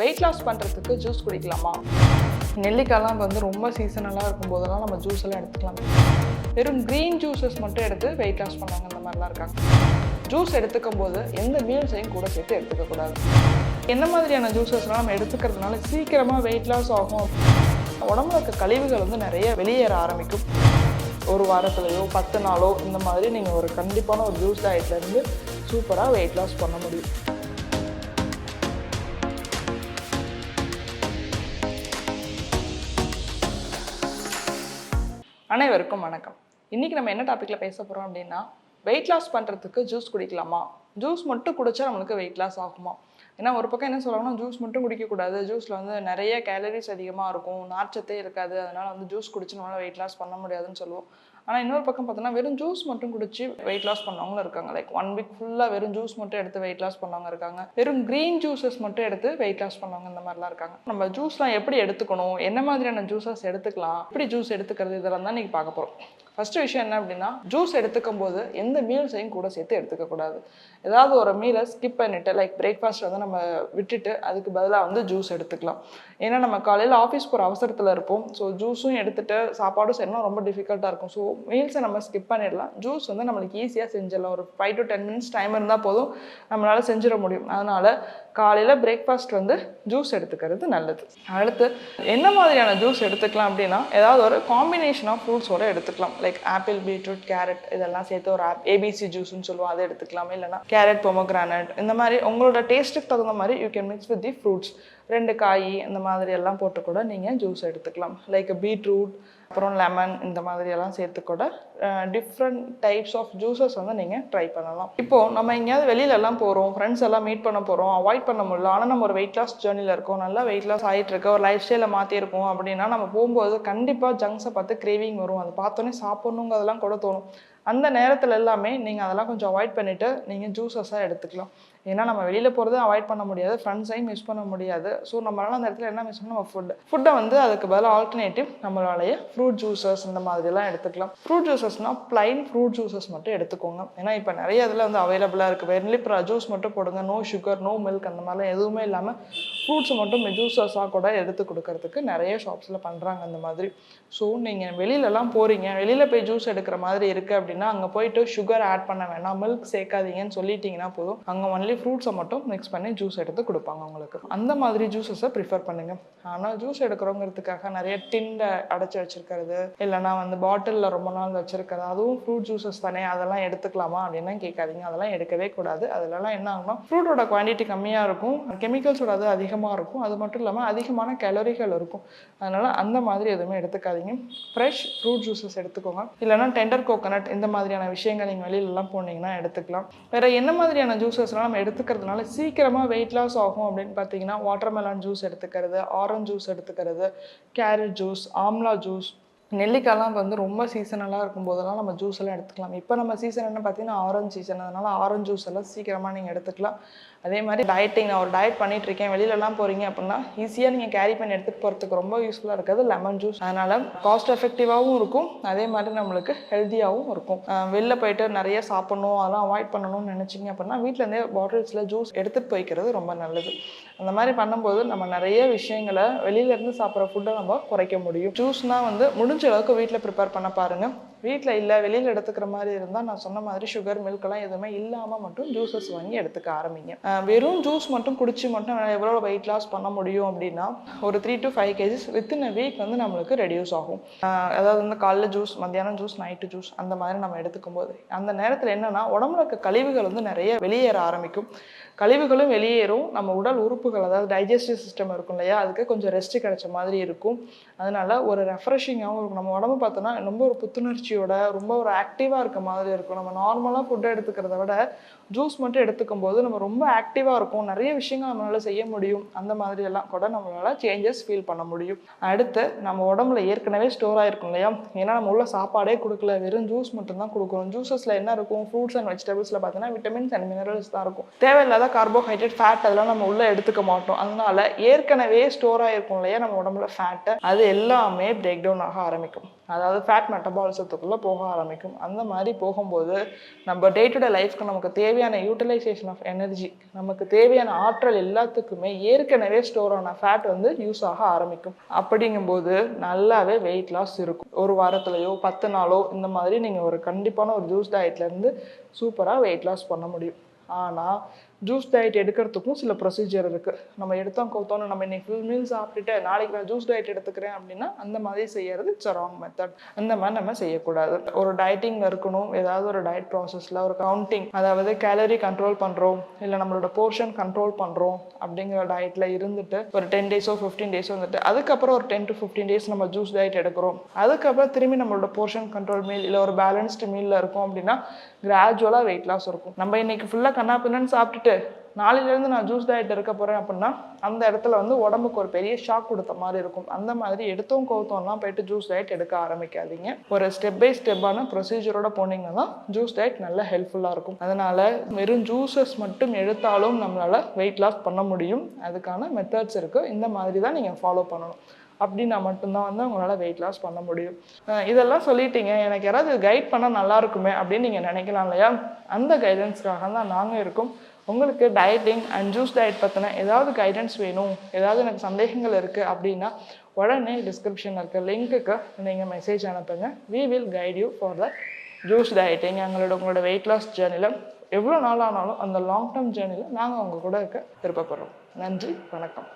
Wait loss பண்ணுறதுக்கு juice குடிக்கலாமா? நெல்லிக்காய்லாம் இப்போ வந்து ரொம்ப சீசனலாக இருக்கும் போதெல்லாம் நம்ம ஜூஸ் எல்லாம் எடுத்துக்கலாம். வெறும் க்ரீன் ஜூஸஸ் மட்டும் எடுத்து வெயிட் லாஸ் பண்ணாங்க இந்த மாதிரிலாம் இருக்காங்க. ஜூஸ் எடுத்துக்கும் போது எந்த மீல்ஸையும் கூட சேர்த்து எடுத்துக்கக்கூடாது என்ன மாதிரியான ஜூஸஸ்லாம் நம்ம எடுத்துக்கிறதுனால சீக்கிரமாக வெயிட் லாஸ் ஆகும். உடம்புல இருக்க கழிவுகள் வந்து நிறைய வெளியேற ஆரம்பிக்கும். ஒரு வாரத்துலையோ பத்து நாளோ இந்த மாதிரி நீங்கள் ஒரு கண்டிப்பான ஒரு ஜூஸ் டயட்லேருந்து சூப்பராக வெயிட் லாஸ் பண்ண முடியும். அனைவருக்கும் வணக்கம். இன்றைக்கி நம்ம என்ன டாப்பிக்கில் பேச போகிறோம் அப்படின்னா வெயிட் லாஸ் பண்ணுறதுக்கு ஜூஸ் குடிக்கலாமா? ஜூஸ் மட்டும் குடிச்சா நம்மளுக்கு வெயிட் லாஸ் ஆகுமா? ஏன்னா ஒரு பக்கம் என்ன சொல்லுவாங்கன்னா ஜூஸ் மட்டும் குடிக்கக்கூடாது. ஜூஸில் வந்து நிறைய கேலரிஸ் அதிகமாக இருக்கும். நார்ச்சத்தே இருக்காது. அதனால் வந்து ஜூஸ் குடிச்சு நம்மளால் வெயிட் லாஸ் பண்ண முடியாதுன்னு சொல்லுவோம். ஆனால் இன்னொரு பக்கம் பார்த்தோன்னா வெறும் ஜூஸ் மட்டும் குடிச்சு வெயிட் லாஸ் பண்ணவங்களும் இருக்காங்க. லைக் ஒன் வீக் ஃபுல்லாக வெறும் ஜூஸ் மட்டும் எடுத்து வெயிட் லாஸ் பண்ணவங்க இருக்காங்க. வெறும் க்ரீன் ஜூஸஸ் மட்டும் எடுத்து வெயிட் லாஸ் பண்ணவங்க இந்த மாதிரிலாம் இருக்காங்க. நம்ம ஜூஸ்லாம் எப்படி எடுத்துக்கணும்? என்ன மாதிரியான ஜூஸஸ் எடுத்துக்கலாம்? எப்படி ஜூஸ் எடுத்துக்கிறது? இதெல்லாம் தான் இன்றைக்கி பார்க்க போகிறோம் ஃபர்ஸ்ட் விஷயம் என்ன அப்படின்னா ஜூஸ் எடுத்துக்கும் போது எந்த மீல்ஸையும் கூட சேர்த்து எடுத்துக்கக்கூடாது ஏதாவது ஒரு மீலை ஸ்கிப் பண்ணிட்டு லைக் பிரேக்ஃபாஸ்ட் வந்து நம்ம விட்டுட்டு அதுக்கு பதிலாக வந்து ஜூஸ் எடுத்துக்கலாம். ஏன்னா நம்ம காலையில் ஆஃபீஸ் போகிற அவசரத்தில் இருப்போம். ஸோ ஜூஸும் எடுத்துகிட்டு சாப்பாடும் செய்யணும் ரொம்ப டிஃபிகல்ட்டாக இருக்கும். ஸோ மீல்ஸை நம்ம ஸ்கிப் பண்ணிடலாம். ஜூஸ் வந்து நம்மளுக்கு ஈஸியாக செஞ்சிடலாம். ஒரு five to ten minutes time இருந்தால் போதும் நம்மளால் செஞ்சிட முடியும். அதனால் காலையில் பிரேக்ஃபாஸ்ட் வந்து ஜூஸ் எடுத்துக்கிறது நல்லது. அடுத்து என்ன மாதிரியான ஜூஸ் எடுத்துக்கலாம் அப்படின்னா ஏதாவது ஒரு காம்பினேஷன் ஆஃப் ஃப்ரூட்ஸோட எடுத்துக்கலாம். லைக் ஆப்பிள் பீட்ரூட் கேரட் இதெல்லாம் சேர்த்து ஒரு ஆப் ஏபிசி ஜூஸ்னு சொல்லுவோம். அதை எடுத்துக்கலாம் இல்லைனா கேரட் பொமோகிரானட் இந்த மாதிரி உங்களோட டேஸ்ட்டுக்கு தகுந்த மாதிரி you can mix with the fruits ரெண்டு காய் இந்த மாதிரி எல்லாம் போட்டு கூட நீங்கள் ஜூஸ் எடுத்துக்கலாம். லைக் பீட்ரூட் அப்புறம் லெமன் இந்த மாதிரி எல்லாம் சேர்த்து கூட டிஃப்ரெண்ட் டைப்ஸ் ஆஃப் ஜூஸஸ் வந்து நீங்கள் ட்ரை பண்ணலாம். இப்போது நம்ம எங்கேயாவது வெளியிலலாம் போகிறோம் ஃப்ரெண்ட்ஸ் எல்லாம் மீட் பண்ண போகிறோம் அவாய்ட் பண்ண முடியல. ஆனால் நம்ம ஒரு வெயிட் லாஸ் ஜேர்னியில் இருக்கோம் நல்லா வெயிட் லாஸ் ஆகிட்டு இருக்க ஒரு லைஃப் ஸ்டைலில் மாற்றிருக்கோம் அப்படின்னா நம்ம போகும்போது கண்டிப்பாக ஜங்க்ஸை பார்த்து கிரேவிங் வரும். அதை பார்த்தோன்னே சாப்பிட்ணுங்கிறதெல்லாம் கூட தோணும். அந்த நேரத்தில் எல்லாமே நீங்கள் அதெல்லாம் கொஞ்சம் அவாய்ட் பண்ணிவிட்டு நீங்கள் ஜூஸஸாக எடுத்துக்கலாம். ஏன்னா நம்ம வெளியில் போகிறது அவாய்ட் பண்ண முடியாது ஃப்ரெண்ட்ஸையும் மிஸ் பண்ண முடியாது. ஸோ நம்மளால அந்த இடத்துல என்ன மிஸ் பண்ணணும் நம்ம ஃபுட் ஃபுட்டை வந்து அதுக்கு பதிலாக ஆல்டர்னேட்டிவ் நம்மளாலேயே ஃப்ரூட் ஜூஸஸ் இந்த மாதிரிலாம் எடுத்துக்கலாம். ஃப்ரூட் ஜூஸஸ்னால் ப்ளைன் ஃப்ரூட் ஜூஸஸ் மட்டும் எடுத்துக்கோங்க. ஏன்னா இப்போ நிறைய இதில் வந்து அவைலபிளாக இருக்குது வெர்லிப்ரா ஜூஸ் மட்டும் போடுங்க. நோ சுகர் நோ மில்க் அந்த மாதிரிலாம் எதுவுமே இல்லாமல் ஃப்ரூட்ஸ் மட்டும் ஜூஸஸாக கூட எடுத்து கொடுக்கறதுக்கு நிறைய ஷாப்ஸில் பண்ணுறாங்க அந்த மாதிரி. ஸோ நீங்கள் வெளியிலலாம் போகிறீங்க வெளியில் போய் ஜூஸ் எடுக்கிற மாதிரி இருக்குது அப்படின்னா அங்கே போயிட்டு சுகர் ஆட் பண்ண வேணாம். மில்க் சேர்க்காதீங்கன்னு சொல்லிட்டீங்கன்னா போதும். அங்கே ஒன்லி ஃப்ரூட்ஸை மட்டும் மிக்ஸ் பண்ணி ஜூஸ் எடுத்து கொடுப்பாங்க உங்களுக்கு அந்த மாதிரி ஜூஸஸை ப்ரிஃபர் பண்ணுங்கள் ஆனால் ஜூஸ் எடுக்கிறோங்கிறதுக்காக நிறைய டின்னை அடைச்சி வச்சிருக்கிறது. இல்லைனா வந்து பாட்டிலில் ரொம்ப நாள் வச்சிருக்கிறது. அதுவும் ஃப்ரூட் ஜூஸஸ் தானே அதெல்லாம் எடுத்துக்கலாமா அப்படின்னு கேட்காதீங்க. அதெல்லாம் எடுக்கவே கூடாது. அதுலலாம் என்ன ஆகும்னா ஃப்ரூட்டோட குவான்டிட்டி கம்மியாக இருக்கும். கெமிக்கல்ஸோட அது அதிகமாக இருக்கும். அது மட்டும் இல்லாமல் அதிகமான கேலரிகள் இருக்கும். அதனால் அந்த மாதிரி எதுவுமே எடுத்துக்காதீங்க. ஃப்ரெஷ் ஃப்ரூட் ஜூஸஸ் எடுத்துக்கோங்க. இல்லைனா டெண்டர் கோகோனட் இந்த மாதிரியான விஷயங்கள் நீங்கள் வெளியிலலாம் போனீங்கன்னா எடுத்துக்கலாம். வேறு என்ன மாதிரியான ஜூஸஸ்லாம் நம்ம எடுத்துக்கிறதுனால சீக்கிரமாக வெயிட் லாஸ் ஆகும் அப்படின்னு பார்த்தீங்கன்னா வாட்டர்மெலான் ஜூஸ் எடுத்துக்கிறது ஆரஞ்ச் ஜூஸ் எடுத்துக்கிறது கேரட் ஜூஸ் ஆம்லா ஜூஸ் நெல்லிக்காய்லாம் வந்து ரொம்ப சீசனலாக இருக்கும் போதெல்லாம் நம்ம ஜூஸ் எல்லாம் எடுத்துக்கலாம். இப்போ நம்ம சீசன் என்ன பார்த்தீங்கன்னா ஆரஞ்சு சீசன் அதனால் ஆரஞ்சு ஜூஸ் எல்லாம் சீக்கிரமாக நீங்கள் எடுத்துக்கலாம். அதே மாதிரி டயட்டிங் நான் ஒரு டயட் பண்ணிட்டு இருக்கேன். வெளியிலலாம் போகிறீங்க அப்படின்னா ஈஸியாக நீங்கள் கேரி பண்ணி எடுத்துகிட்டு போகிறதுக்கு ரொம்ப யூஸ்ஃபுல்லாக இருக்கிறது லெமன் ஜூஸ் அதனால் காஸ்ட் எஃபெக்டிவாகவும் இருக்கும். அதே மாதிரி நம்மளுக்கு ஹெல்த்தியாகவும் இருக்கும். வெளில போயிட்டு நிறைய சாப்பிட்ணும் அதெல்லாம் அவாய்ட் பண்ணணும்னு நினச்சிங்க அப்படின்னா வீட்டிலேருந்தே பாட்டில்ஸில் ஜூஸ் எடுத்துகிட்டு போய்க்கிறது ரொம்ப நல்லது. அந்த மாதிரி பண்ணும்போது நம்ம நிறைய விஷயங்களை வெளியிலேருந்து சாப்பிட்ற ஃபுட்டை நம்ம குறைக்க முடியும். ஜூஸ்னால் வந்து முடிஞ்ச அளவுக்கு வீட்டில் ப்ரிப்பேர் பண்ண பாருங்கள் வீட்டில் இல்லை வெளியில் எடுத்துக்கிற மாதிரி இருந்தால் நான் சொன்ன மாதிரி சுகர் மில்க்லாம் எதுவுமே இல்லாமல் மட்டும் ஜூஸஸ் வாங்கி எடுத்துக்க ஆரம்பிங்க. வெறும் ஜூஸ் மட்டும் குடிச்சு மட்டும் எவ்வளோ வெயிட் லாஸ் பண்ண முடியும் அப்படின்னா ஒரு three to five kgs within a week வந்து நம்மளுக்கு ரெடியூஸ் ஆகும். அதாவது வந்து காலைல ஜூஸ் மத்தியானம் ஜூஸ் நைட்டு ஜூஸ் அந்த மாதிரி நம்ம எடுத்துக்கும் போது. அந்த நேரத்தில் என்னென்னா உடம்புல இருக்க கழிவுகள் வந்து நிறைய வெளியேற ஆரம்பிக்கும். கழிவுகளும் வெளியேறும். நம்ம உடல் உறுப்புகள் அதாவது டைஜஸ்டிவ் சிஸ்டம் இருக்கும் இல்லையா? அதுக்கு கொஞ்சம் ரெஸ்ட் கிடைச்ச மாதிரி இருக்கும். அதனால ஒரு ரெஃப்ரெஷிங்காகவும் இருக்கும். நம்ம உடம்பு பார்த்தோன்னா ரொம்ப ஒரு புத்துணர்ச்சி புத்துணர்ச்சியோட ரொம்ப ஒரு ஆக்டிவாக இருக்க மாதிரி இருக்கும். நம்ம நார்மலாக ஃபுட்டை எடுத்துக்கிறத விட ஜூஸ் மட்டும் எடுத்துக்கும் போது நம்ம ரொம்ப ஆக்டிவாக இருக்கும் நிறைய விஷயங்கள் நம்மளால செய்ய முடியும். அந்த மாதிரி எல்லாம் கூட நம்மளால் சேஞ்சஸ் ஃபீல் பண்ண முடியும். அடுத்து நம்ம உடம்புல ஏற்கனவே ஸ்டோர் ஆகிருக்கும் இல்லையா? ஏன்னா நம்ம உள்ள சாப்பாடே கொடுக்கல. வெறும் ஜூஸ் மட்டும் தான் கொடுக்குறோம். ஜூஸஸில் என்ன இருக்கும்? ஃப்ரூட்ஸ் அண்ட் வெஜிடபிள்ஸில் பார்த்தீங்கன்னா விட்டமின்ஸ் அண்ட் மினரல்ஸ் தான் இருக்கும். தேவையில்லாத கார்போஹைட்ரேட் ஃபேட் அதெல்லாம் நம்ம உள்ளே எடுத்துக்க மாட்டோம். அதனால ஏற்கனவே ஸ்டோர் ஆகிருக்கும் இல்லையா? நம்ம உடம்புல ஃபேட்டு அது எல்லாமே பிரேக் டவுன் ஆக ஆரம்பிக்கும். அதாவது ஃபேட் மெட்டபாலிசத்துக்குள்ளே போக ஆரம்பிக்கும். அந்த மாதிரி போகும்போது நம்ம டே டு டே லைஃப்க்கு நமக்கு தேவையான யூட்டிலைசேஷன் ஆஃப் எனர்ஜி நமக்கு தேவையான ஆற்றல் எல்லாத்துக்குமே ஏற்கனவே ஸ்டோர் ஆன ஃபேட் வந்து யூஸ் ஆக ஆரம்பிக்கும். அப்படிங்கும்போது நல்லாவே வெயிட் லாஸ் இருக்கும். ஒரு வாரத்துலையோ பத்து நாளோ இந்த மாதிரி நீங்கள் ஒரு கண்டிப்பான ஒரு ஜூஸ் டயட்லேருந்து சூப்பராக வெயிட் லாஸ் பண்ண முடியும். ஆனால் ஜூஸ் டயட் எடுக்கிறதுக்கும் சில ப்ரொசீஜர் இருக்குது நம்ம எடுத்தோம் கவுத்தோன்னு நம்ம இன்னைக்கு ஃபுல் மீல் சாப்பிட்டுட்டு நாளைக்கு நான் ஜூஸ் டயட் எடுத்துக்கிறேன் அப்படின்னா அந்த மாதிரி செய்யறது இட்ஸ் ராங் மெத்தட் அந்த மாதிரி நம்ம செய்யக்கூடாது. ஒரு டயட்டிங்கில் இருக்கணும் ஏதாவது ஒரு டயட் ப்ராசஸில் ஒரு கவுண்டிங் அதாவது கேலரி கண்ட்ரோல் பண்ணுறோம் இல்லை நம்மளோட போர்ஷன் கண்ட்ரோல் பண்ணுறோம் அப்படிங்கிற டயட்டில் இருந்துட்டு ஒரு டென் டேஸோ ஃபிஃப்டீன் டேஸோ வந்துட்டு அதுக்கப்புறம் ஒரு டென் டு ஃபிஃப்டீன் டேஸ் நம்ம ஜூஸ் டயட் எடுக்கிறோம். அதுக்கப்புறம் திரும்பி நம்மளோட போர்ஷன் கண்ட்ரோல் மீல் இல்லை ஒரு பேலன்ஸ்டு மீலில் இருக்கும் அப்படின்னா கிராஜுவலாக வெயிட் லாஸ் இருக்கும். நம்ம இன்னைக்கு ஃபுல்லாக கண்ணா பின்னன்னு சாப்பிட்டுட்டு நாளையிலேருந்து நான் ஜூஸ் டயட் இருக்க போகிறேன் அப்படின்னா அந்த இடத்துல வந்து உடம்புக்கு ஒரு பெரிய ஷாக் கொடுத்த மாதிரி இருக்கும். அந்த மாதிரி எடுத்தோம் கவுத்தோம்லாம் போயிட்டு ஜூஸ் டயட் எடுக்க ஆரம்பிக்காதீங்க. ஒரு ஸ்டெப் பை ஸ்டெப்பான ப்ரொசீஜரோட போனீங்கன்னா தான் ஜூஸ் டயட் நல்ல ஹெல்ப்ஃபுல்லாக இருக்கும். அதனால் வெறும் ஜூஸஸ் மட்டும் எடுத்தாலும் நம்மளால் வெயிட் லாஸ் பண்ண முடியும். அதுக்கான மெத்தட்ஸ் இருக்குது இந்த மாதிரி தான் நீங்கள் ஃபாலோ பண்ணணும். அப்படின்னா மட்டும்தான் வந்து உங்களால் வெயிட் லாஸ் பண்ண முடியும். இதெல்லாம் சொல்லிட்டீங்க. எனக்கு யாராவது கைட் பண்ணால் நல்லா இருக்குமே அப்படின்னு நீங்கள் நினைக்கலாம் இல்லையா? அந்த கைடன்ஸ்க்காக தான் நாங்கள் இருக்கோம். உங்களுக்கு டயட்டிங் அண்ட் ஜூஸ் டயட் பற்றின ஏதாவது கைடன்ஸ் வேணும் ஏதாவது எனக்கு சந்தேகங்கள் இருக்குது அப்படின்னா உடனே டிஸ்கிரிப்ஷனில் இருக்க லிங்க்குக்கு நீங்கள் மெசேஜ் அனுப்புங்க. We will guide you for the juice dieting எங்களோட உங்களோட வெயிட் லாஸ் ஜேர்னியில் எவ்வளோ நாள் ஆனாலும் அந்த லாங் டேர்ம் ஜேர்னியில் நாங்கள் உங்கள் கூட இருக்க விருப்பப்படுறோம். நன்றி வணக்கம்.